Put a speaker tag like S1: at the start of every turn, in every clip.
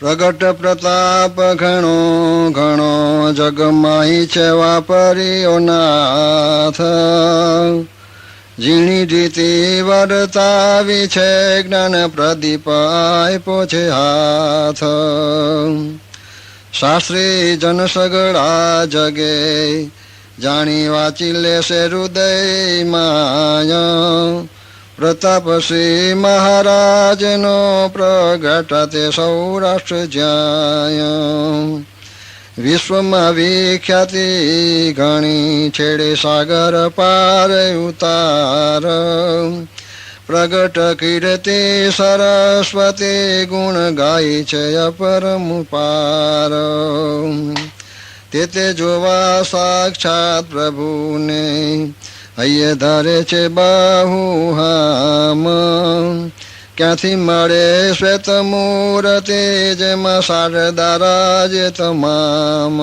S1: પ્રગટ પ્રતાપ ઘણો ઘણો જગમાઈ છે વાપર્યો નાથ. ઝીણી રીતિ વર્તાવી છે, જ્ઞાન પ્રદીપ આપ્યો છે હાથ. શાસ્ત્રી જન સગડા જગે, જાણી વાંચી લેશે હૃદય માયા પ્રતાપ શ્રી મહારાજનો પ્રગટ તે સૌરાષ્ટ્ર જાય. વિશ્વમાં વિખ્યાતિ ઘણી છેડે સાગર પાર ઉતાર. પ્રગટ કીર્તિ સરસ્વતી ગુણ ગાય છે અપરમ પાર. તે જોવા સાક્ષાત પ્રભુને હૈયે ધારે છે બાહુ હામ. ક્યાંથી મળે શ્વેત મૂર્તિ જેમાં શારદા જે તમામ.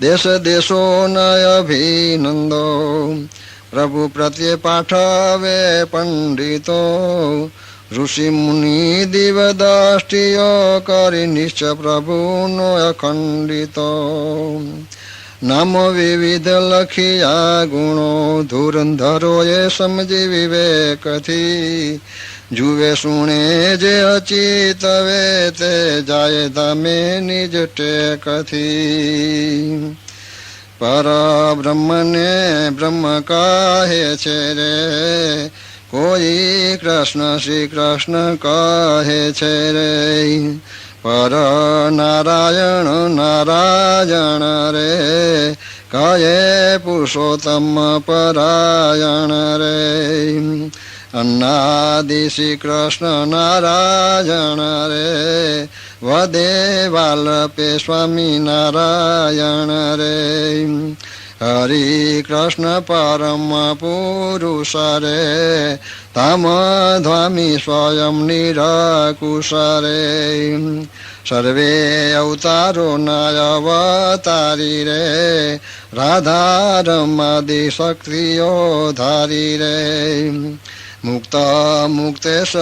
S1: દેશ દેશોના અભિનંદો. પ્રભુ પ્રત્યે પાઠવે પંડિતો. ઋષિ મુનિ દિવ દ્રષ્ટિઓ કરી નિશ્ચય પ્રભુનો અખંડિતો. નામ વિવિધ લખિયા ગુણો ધુરંધરોએ સમજી વિવેકથી. જુએ સુણે જે અચિત વે તે જાય તમે નિજ ટેકથી. પર બ્રહ્મને બ્રહ્મ કહે છે રે. કોઈ કૃષ્ણ શ્રી કૃષ્ણ કહે છે રે. પર નારાયણ નારાયણ રે, કયે પુરુષોત્તમ પરાયણ રે. અન્નાદિ શ્રી કૃષ્ણ નારાયણ રે, વદે વાલપે સ્વામી નારાયણ રે. હરિ કૃષ્ણ પરમ પુરુષ રે તમ ધ્વામી સ્વયં નિરકુશ રે સર્વે અવતારો ના અવતારી રે રાધા રમાદિ શક્તિઓ ધારી રે મુક્ત મુક્તેશ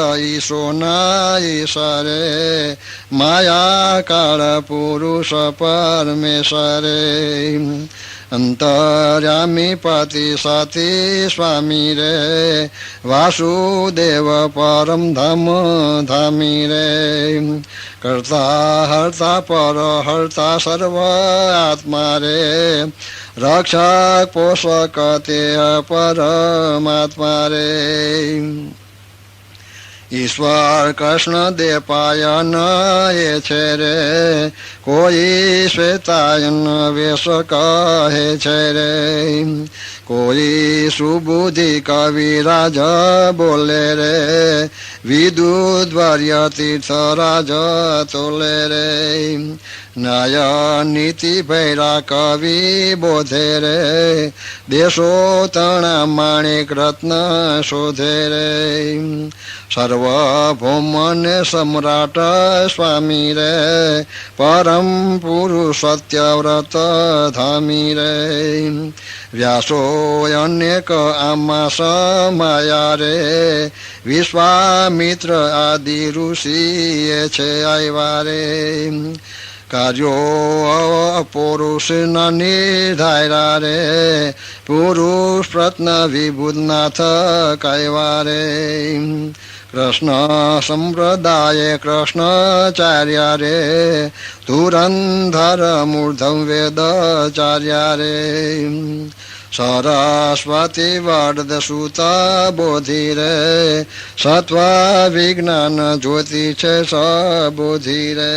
S1: अंतर्यामी पति सती स्वामी रे। वासुदेव परम धाम धामी रे। कर्ता हर्ता पर हर्ता सर्व आत्मा रे। रक्षक पोषक ते परमात्मा रे। ઈશ્વર કૃષ્ણ દે પાયન એ છે રે. કોઈ શ્વેતાયન વેશ કહે છે રે. કોઈ સુબુદ્ધિ કવિરાજ બોલે રે. વિદુદ્વર્ય તીર્થ રાજ તોલે રે. નાય નીતિ ભૈરા કવિ બોધે રે દેશો તણ માણિક રત્ન શોધે રે. સર્વભૌમને સમ્રાટ સ્વામી રે, પરમ પુરુષ સત્યવ્રત ધામી રે. વ્યાસો અનેક આમાં સમાયા રે, વિશ્વામિત્ર આદિ ઋષિ છે આવ્યા રે. કાર્યો પુરુષના નિર્ધાર્યા રે, પુરુષ પ્રત્ન વિબુધનાથ કહેવા રે. કૃષ્ણ સંપ્રદાય, કૃષ્ણચાર્ય રે, ધુરંધર મૂર્ધમ વેદાચાર્ય રે. સરસ્વતી વરદ સુત બોધિ રે સત્વ વિજ્ઞાન જ્યોતિ છે સબોધિ રે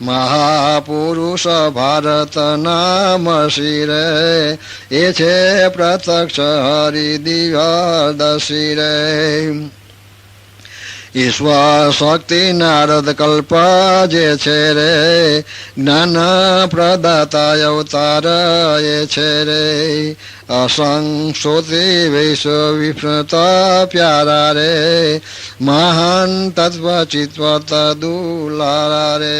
S1: મહાપુરુષ ભારત નામ શ્રી એ છે પ્રત્યક્ષ હરિ દિવ્યદશી રે ઈશ્વર શક્તિ નારદ કલ્પ જે છે રે જ્ઞાન પ્રદાતા અવતાર એ છે રે અસંશોતિ વૈશ્વ વિષ્ણતા પ્યારા રે મહાન તત્વ ચિત્વ દુલારા રે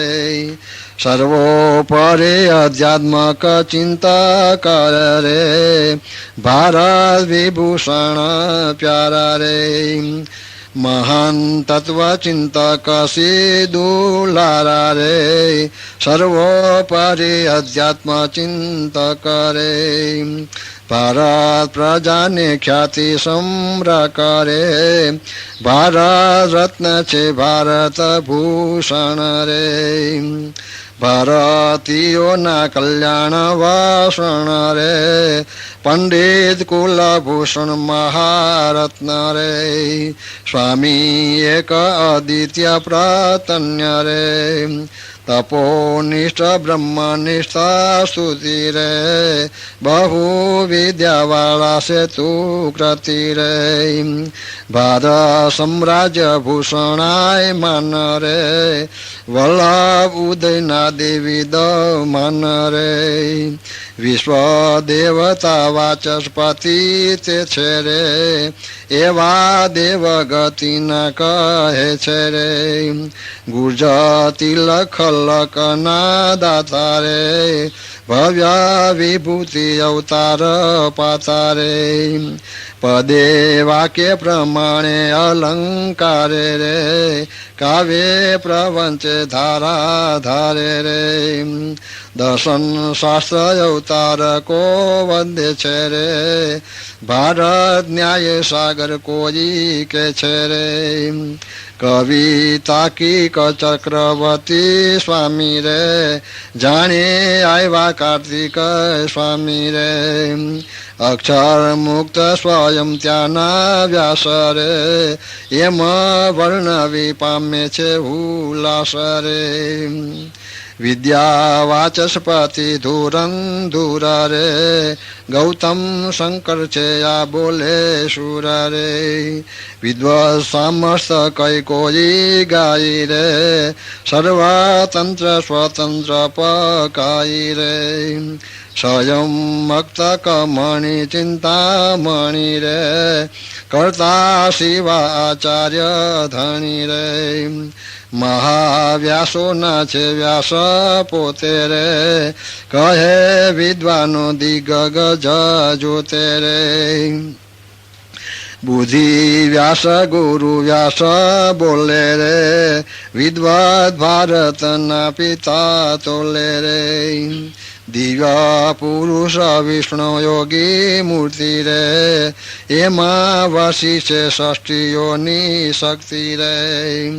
S1: સર્વોપરે અધ્યાત્મક ચિંતા કર રે ભારત વિભૂષણ પ્યારા રે મહાન તત્વ ચિંતક દુલારા રે. સર્વોપરી અધ્યાત્મ ચિંતક રે ભારત પ્રજાને ખ્યાતિ સમ્ર કરે ભારત રત્ન છે ભારત ભૂષણ રે. ભારતીયોના કલ્યાણ વાસણ રે પંડિત કુલભૂષણ મહારત્ન રે સ્વામી એક આદિત્ય પ્રાતન્ય રે તપોનિષ્ઠ બ્રહ્મનિષ્ઠ સ્તુતિ રે બહુ વિદ્યાવાળા છે તું કૃતિ રે ભારત સામ્રાજ્ય ભૂષણાય માન રે વલ્લભ ઉદયના દેવી દ માન રે વિશ્વ દેવતા વાચસ્પતિ તે છે રે એવા દેવ ગતિના કહે છે રે ગુર્જ લખ લકના દાતા રે ભવ્ય વિભૂતિ અવતાર પાતા રે પદે વાક્ય પ્રમાણે અલંકાર રે કાવ્ય પ્રવંચે ધારા ધારે રે દર્શન શાસ્ત્ર અવતાર કો વંદે છે રે ભારત ન્યાય સાગર કોઈ કે છે રે કવિતા કીક ચક્રવર્તી સ્વામી રે જાણે આવ્યા કાર્તિક સ્વામી રે અક્ષર મુક્ત સ્વયં ત્યાંના વ્યાસ રે એમ વર્ણવી પામે છે ઉલ્લાસ રે વિદ્યા વાચસ્પતિ ધુરંધુર રે ગૌતમ શંકર છે આ બોલે સુર રે વિદ્વત સામસ્ત કઈ કોઈ ગાઈ રે સર્વતંત્ર સ્વતંત્ર પકાઈ રે સ્વયં મક્ત કમણી ચિંતામણી રે, કરતા શિવાચાર્ય ધણી રે. મહાવ્યાસોના છે વ્યાસ પોતે રે, કહે વિદ્વાનો દિગગ જોતે રે. બુદ્ધિ વ્યાસ, ગુરુ વ્યાસ બોલે રે વિદ્વત ભારતના પિતા તોલે રે. દિવ્ય પુરુષ વિષ્ણુ યોગી મૂર્તિ રે. એમાં વસી છે ષષ્ઠીઓની શક્તિ રે.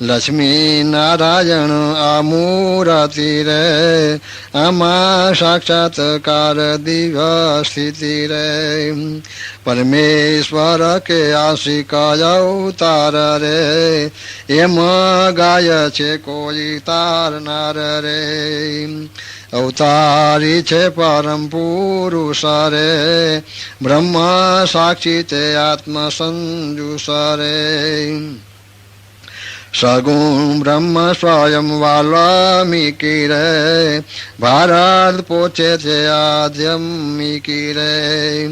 S1: લક્ષ્મી નારાયણ આ મૂર્તિ રે. આમાં સાક્ષાત્કાર દિવ્ય સ્થિતિ રે. પરમેશ્વર કે આશિક અવતાર રે. એમાં ગાય છે કોઈ તારનાર રે. અવતારી છે પરમ પુરુષ રે બ્રહ્મ સાક્ષી તે આત્મ સંજુષ રે સગુણ બ્રહ્મ સ્વયં વાલ્મીકી રે. ભારત પોચે છે આધ્યમિકી રે.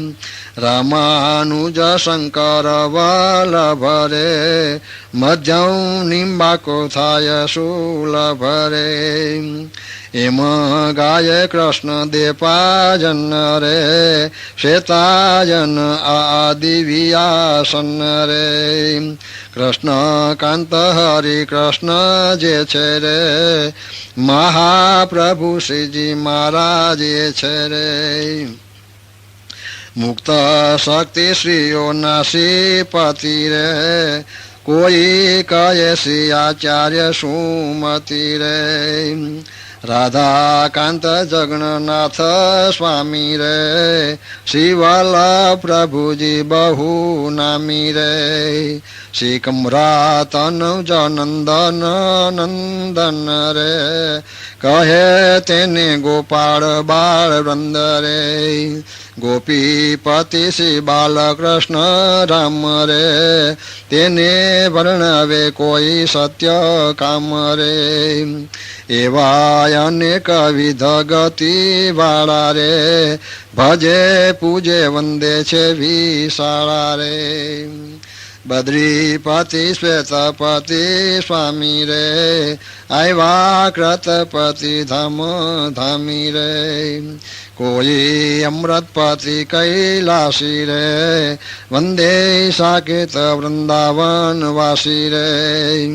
S1: રામાનુજ શંકર વલ્લભ રે મધ્યમ નિંબાકો થાય સુલભ રે એમ ગાય કૃષ્ણ દેપાજન રે, શ્વેતાજન આદિ વ્યાસન રે. કૃષ્ણ કાંત હરિ કૃષ્ણ જે છે રે, મહાપ્રભુ શ્રીજી મહારાજ છે રે. મુક્ત શક્તિ શ્રીઓના શ્રીપતિ રે, કોઈ કહે શ્રી આચાર્ય સુમતી રે. રાધાકાંત જગન્નાથ સ્વામી રે શિવાલા પ્રભુજી બહુ નામી રે. શ્રી કમરાતન જનંદન નંદન રે કહે તેને ગોપાળ બાળ વૃંદ રે. ગોપીપતિ શ્રી બાલકૃષ્ણ રામ રે. તેને વર્ણવે કોઈ સત્ય કામ રે. એવા અનેક વિધ ગતિ વાળા રે. ભજે પૂજે વંદે છે વિશાળા રે. બદ્રીપતિ શ્વેતપતિ સ્વામી રે. આવ્યા कृतपति ધામ ધામી રે. કોઈ અમૃતપતિ કૈલાસી રે. વંદે સાકેત વૃંદાવન वासी રે.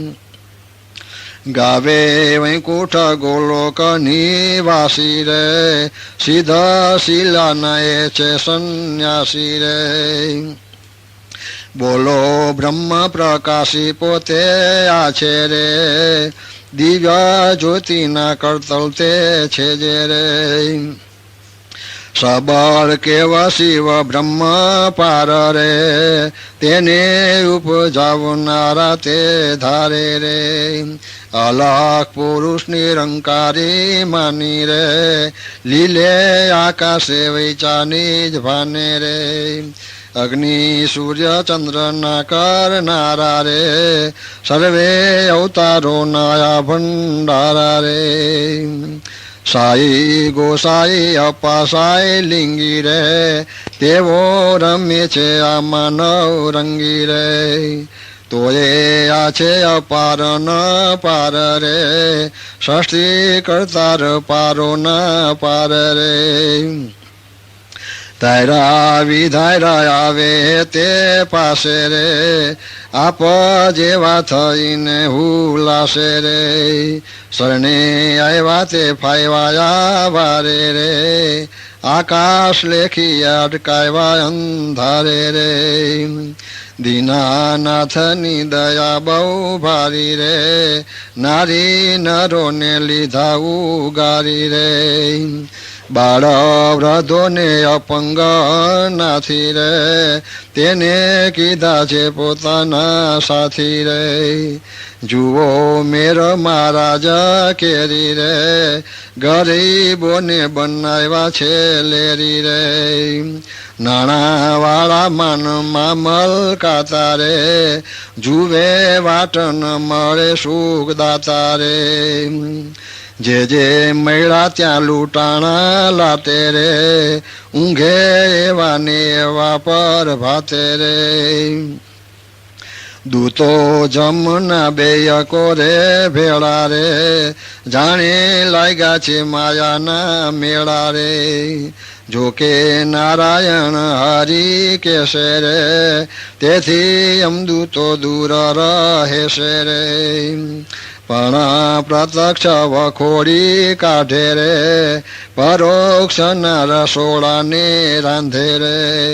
S1: ગાવે વૈકુંઠ ગોલોક નિવાસી રે. સીધા શીલા નય છે સંન્યાસી રે. બોલો બ્રહ્મ પ્રકાશી પોતે આ છે રે. દિવ્ય જ્યોતિના કરતલ તે છે જે રે. સબળ કેવ શિવ બ્રહ્મ પાર રે. તેને ઉપજાવનારા તે ધારે રે. અલગ પુરુષ નિરંકારી માની રે. લીલે આકાશે વૈચાની જ ભાને રે. અગ્નિ સૂર્ય ચંદ્ર ના કરનારા રે સર્વે અવતારો નાયા ભંડારા રે સાઈ ગોસાઈ અપાસાઈ લિંગી રે તેવો રમે છે આ માનવ રંગી રે તોય આ છે અપાર ન પાર રે ષષ્ઠી કરતાર પારો ન પાર રે તારા વિધાયરા આવે તે પાસે રે. આપ જેવા થઈને હુલાશે રે. શરણે આવ્યા તે ફાયવાયા વારે રે. આકાશ લેખી અટકાવ્યા અંધારે રે. દીનાનાથની દયા બહુ ભારી રે. નારી નરોને લીધા ઉગારી રે. બાળ વૃદ્ધોને અપંગ નાથી રે. તેને કીધા છે પોતાના સાથી રે. જુઓ મેર મહારાજ કેરી રે. ગરીબોને બનાવ્યા છે લેરી રે. નાણા વાળા માનમાં મલકાતા રે. જુવે વાટન મળે સુખ દાતા રે. જે જે મળ્યા ત્યાં લૂંટાણા લાતે રે, ઊંઘે એવા ને એવા પર ભાતે રે. દૂતો જમના બે કોરે ભેળા રે, જાણે લાગ્યા છે માયાના મેળા રે. જોકે નારાયણ હરી કેશે રે, તેથી અમદૂતો દૂર રહેશે રે. પણ પ્રત્યક્ષ વખોડી કાઢે રે, પરોક્ષ રસોડાને રાંધે રે.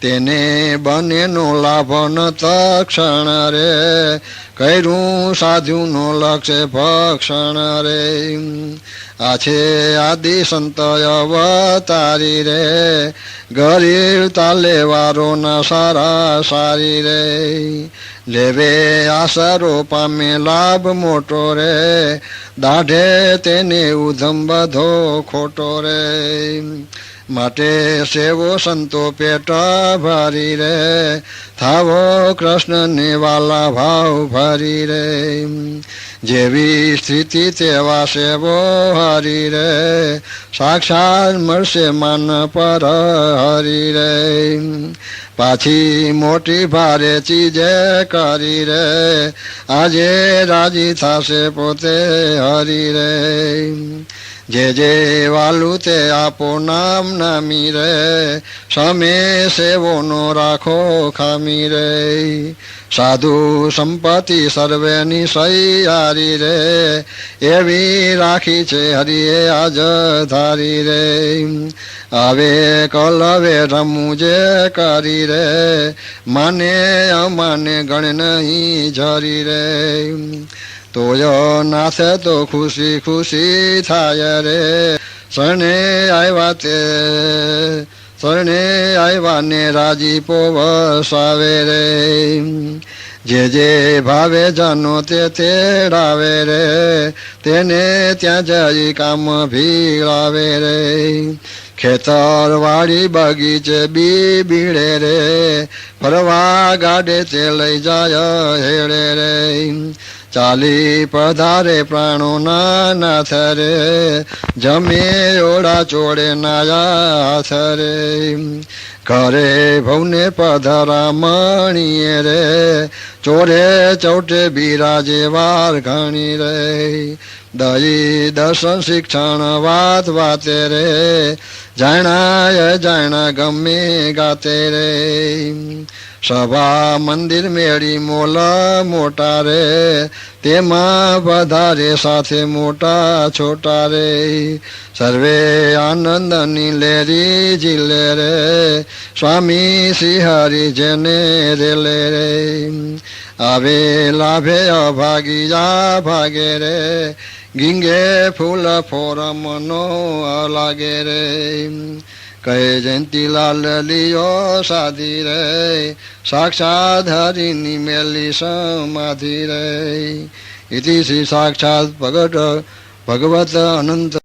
S1: તેને બંનેનો લાભ ન તક્ષણ રે કર્યું સાધુનો લક્ષ્ય ભક્ષણ રે. આ છે આદિ સંત અવતારી રે. ગરીબ તાલે વારો ના સારા સારી રે. લેવે આસરો પામે લાભ મોટો રે. દાઢે તેને ઉધમ બધો ખોટો રે. માટે સેવો સંતો પેટ ભરી રે. થાવો કૃષ્ણને વાલા ભાવ ભરી રે જેવી સ્થિતિ તેવા સેવો હરી રે સાક્ષાત મળશે મન પર હરી રે પાછી મોટી ભારે ચીજે કરી રે આજે રાજી થશે પોતે હરી રે જે જે વાલું તે આપો નામ નામી રે. સમે સેવોનો રાખો ખામી રે. સાધુ સંપત્તિ સર્વેની સૈયારી રે. એવી રાખી છે હરિએ આજ ધારી રે. હવે કલવે રમુજે કરી રે. માને અમાને ગણ નહીં ઝરી રે. તોય નાથે તો ખુશી ખુશી થાય રે. શરણે આવ્યા તે, શરણે આવ્યા ને રાજી પોવસાવે રે. જે જે ભાવે જાનો તે તેડાવે રે, તેને ત્યાં જઈ કામ ભીડાવે રે. ખેતર વાડી બગીચે બી બીડે રે, ફરવા ગાડે તે લઈ જાય હેડે રે. ચાલી પધારે પ્રાણો ના નાથ રે જમે ઓડા ચોડે નાયા થરે. ઘરે ભવને પધરા મણીએ રે, ચોરે ચૌટે બિરાજે વાર ઘણી રે. દઈ દર્શન શિક્ષણ વાત વાતે રે, જાણાય જાણા ગમે ગાતે રે. સભા મંદિર મેળી મોલ મોટા રે, તેમાં વધારે સાથે મોટા છોટા રે. સર્વે આનંદની લેરી જીલે રે, સ્વામી શ્રી હરિ જેને રેલે રે. આવે લાભે અભાગી જા ભાગે રે, ગીંગે ફૂલ ફોરમનો લાગે રે. કહે જયંતીલાલ, લિયો સાધી રે, સાક્ષાત હરિની મેલી સમાધિ રે. ઇતિ શ્રી સાક્ષાત ભગટ, ભગવત અનંત